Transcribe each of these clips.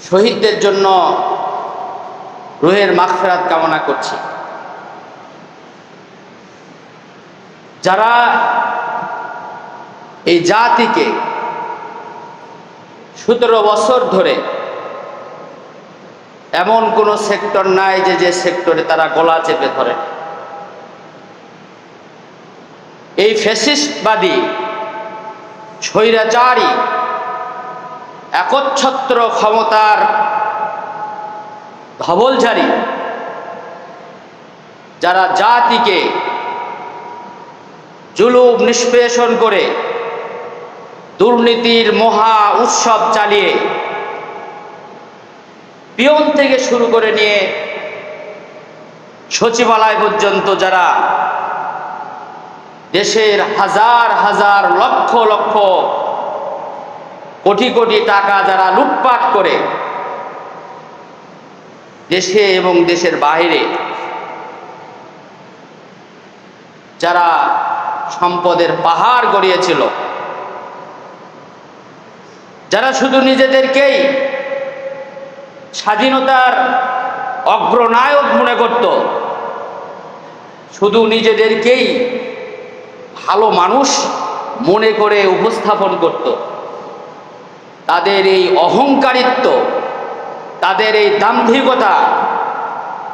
শহীদদের জন্য রুহের মাগফিরাত কামনা করছি। যারা এই জাতিকে সতেরো বছর ধরে এমন কোনো সেক্টর নাই যে যে সেক্টরে তারা গলা চেপে ধরে। এই ফ্যাসিস্টবাদী, স্বৈরাচারী একচ্ছত্র ক্ষমতার ধবলঝারী যারা জাতিকে জুলুম, নিষ্পেষণ করে দুর্নীতির মহা উৎসব চালিয়ে পিয়ন থেকে শুরু করে নিয়ে সচিবালয় পর্যন্ত যারা দেশের হাজার হাজার লক্ষ লক্ষ কোটি কোটি টাকা যারা লুটপাট করে দেশে এবং দেশের বাইরে যারা সম্পদের পাহাড় গড়িয়েছিল, যারা শুধু নিজেদেরকেই স্বাধীনতার অগ্রনায়ক মনে করত, শুধু নিজেদেরকেই ভালো মানুষ মনে করে উপস্থাপন করত। তাদের এই অহংকারিত্ব, তাদের এই দাম্ভিকতা,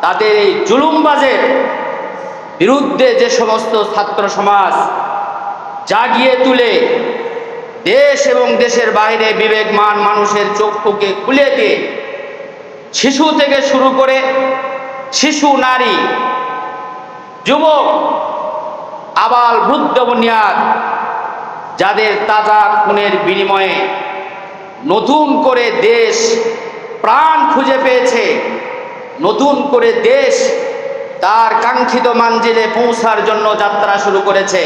তাদের এই জুলুমবাজের বিরুদ্ধে যে সমস্ত ছাত্র সমাজ জাগিয়ে তুলে দেশ এবং দেশের বাইরে বিবেকমান মানুষের চক্ষুকে খুলে দিয়ে শিশু থেকে শুরু করে শিশু, নারী, যুবক, আবাল, বৃদ্ধ, বুনিয়াদ, যাদের তাজা খুনের বিনিময়ে নতুন করে দেশ প্রাণ খুঁজে পেয়েছে। নতুন করে দেশ তার কাঙ্ক্ষিত মাঞ্জিলে পৌঁছার জন্য যাত্রা শুরু করেছে।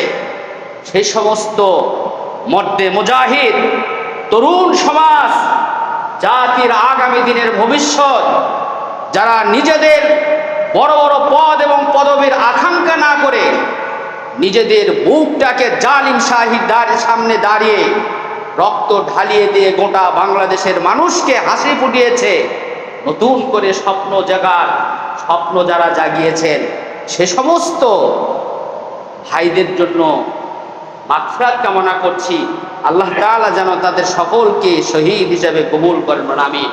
সেই সমস্ত মধ্যে মুজাহিদ, তরুণ সমাজ, জাতির আগামী দিনের ভবিষ্যৎ, যারা নিজেদের বড় বড় পদ এবং পদবীর আকাঙ্ক্ষা না করে নিজেদের বুকটাকে জালিম শাহিদার সামনে দাঁড়িয়ে রক্ত ঢালিয়ে দিয়ে গোটা বাংলাদেশের মানুষকে হাসি ফুটিয়েছে। নতুন করে স্বপ্ন জাগার, স্বপ্ন যারা জাগিয়েছেন, সে সমস্ত ভাইদের জন্য মাফরাত কামনা করছি। আল্লাহ তালা যেন তাদের সকলকে শহীদ হিসাবে কবুল করেন আমি